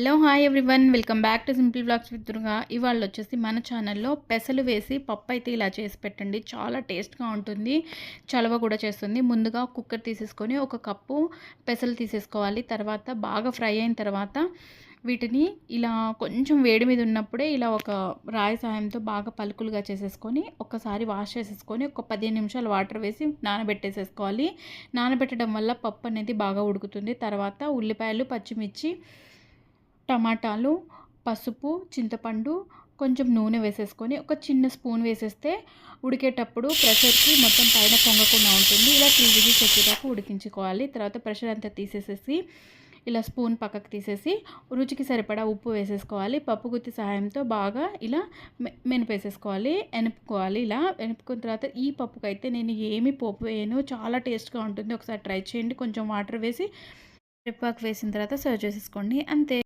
Hello hi everyone. Welcome back to simple blogs with Durga. ఇవాళ వచ్చేసి మన ఛానల్లో పెసలు వేసి పప్పు అయితే ఇలా చేసి పెట్టండి. చాలా టేస్ట్గా ఉంటుంది. చలవ కూడా చేస్తుంది. ముందుగా కుక్కర్ తీసేసుకొని ఒక కప్పు పెసలు తీసేసుకోవాలి. తర్వాత బాగా ఫ్రై అయిన తర్వాత వీటిని ఇలా కొంచెం వేడి మీద ఉన్నప్పుడే ఇలా ఒక రాయి సాయంతో బాగా పలుకులుగా చేసేసుకొని ఒకసారి వాష్ చేసేసుకొని ఒక పదిహేను నిమిషాలు వాటర్ వేసి నానబెట్టేసేసుకోవాలి. నానబెట్టడం వల్ల పప్పు అనేది బాగా ఉడుకుతుంది. తర్వాత ఉల్లిపాయలు పచ్చిమిర్చి టమాటాలు పసుపు చింతపండు కొంచెం నూనె వేసేసుకొని ఒక చిన్న స్పూన్ వేసేస్తే ఉడికేటప్పుడు ప్రెషర్కి మొత్తం పైన పొంగకుండా ఉంటుంది. ఇలా త్రీ విజిల్స్ వచ్చేదాకా ఉడికించుకోవాలి. తర్వాత ప్రెషర్ అంతా తీసేసేసి ఇలా స్పూన్ పక్కకు తీసేసి రుచికి సరిపడా ఉప్పు వేసేసుకోవాలి. పప్పు గుత్తి సహాయంతో బాగా ఇలా మెనిపేసేసుకోవాలి. ఎనుపుకోవాలి ఇలా. ఎనుపుకున్న తర్వాత ఈ పప్పుకైతే నేను ఏమి పప్పు వేయను. చాలా టేస్ట్గా ఉంటుంది. ఒకసారి ట్రై చేయండి. కొంచెం వాటర్ వేసి రిప్పాకు వేసిన తర్వాత సర్వ్ చేసేసుకోండి. అంతే.